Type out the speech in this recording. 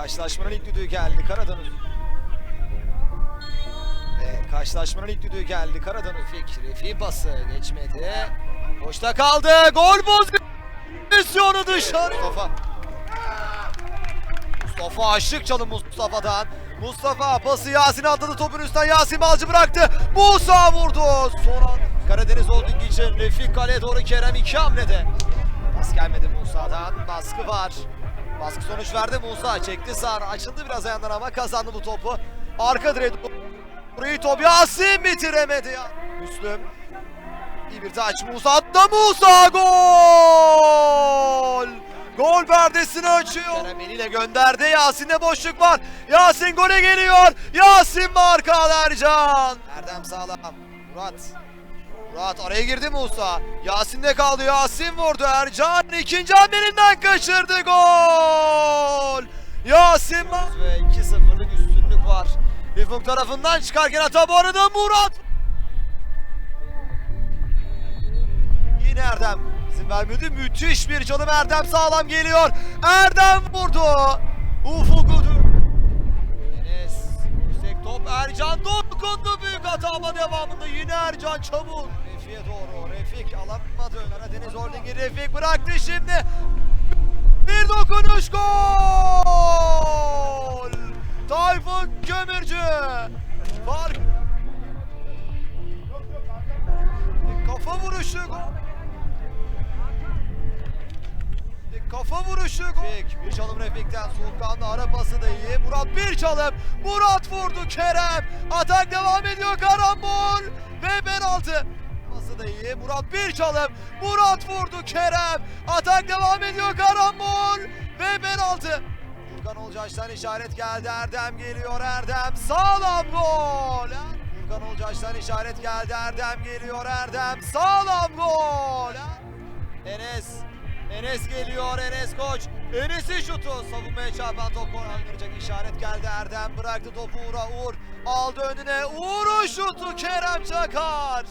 karşılaşmanın ilk düdüğü geldi Karadeniz. Ve karşılaşmanın ilk düdüğü geldi Karadeniz. Refik, Refik pası geçmedi. Boşta kaldı. Gol pozisyonu dışarı. Mustafa. Mustafa aşık çalım Mustafa'dan. Mustafa pası Yasin'e atladı topun üstten Yasin Balcı bıraktı. Musa vurdu. Son an Karadeniz Holding için Refik kaleye doğru Kerem iki hamlede. Pas gelmedi Musa'dan. Baskı var. Baskı sonuç verdi Musa. Çekti sağ. Açıldı biraz ayağından ama kazandı bu topu. Arka direğe Burayı top Yasin bitiremedi ya. Müslüm. İyi bir taç Musa attı Musa gol! Gol perdesini açıyor. Kerem eliyle gönderdi. Yasin'de boşluk var. Yasin gole geliyor. Yasin marka Ercan. Erdem sağlam. Murat. Murat araya girdi Musa. Yasin'de kaldı. Yasin vurdu. Ercan ikinci hamlerinden kaçırdı. Gol! Yasin ve 2-0'lık üstünlük var. Rifuk tarafından çıkarken hata bu arada Murat. Yine Erdem izin vermedi. Müthiş bir çalım Erdem sağlam geliyor. Erdem vurdu. Ufuk Udur. Enes yüksek top Ercan dokundu hata ama devamında yine Ercan çabuk. Refik'e doğru. Refik alamadı. Karadeniz Holding'i Refik bıraktı şimdi. Bir dokunuş gol. Tayfun Kömürcü. Fark. Kafa vuruşu gol. Kafa vuruşu. Refik, Bir çalım Refik'ten Sulkan'la ara pası da iyi. Murat bir çalım. Murat vurdu Kerem. Atak devam ediyor karambol. Ve penaltı. Pası da iyi. Murat bir çalım. Murat vurdu Kerem. Atak devam ediyor karambol. Ve penaltı. Furkan Olcaç'tan işaret geldi. Erdem geliyor. Erdem sağlam gol. Furkan Olcaç'tan işaret geldi. Erdem geliyor. Erdem sağlam gol. Enes. Enes geliyor. Enes koç. Enes'in şutu. Savunmaya çarpan top oynanacak. işaret geldi. Erdem bıraktı topu Uğur'a. Uğur aldı önüne. Uğur'un şutu Kerem Çakar.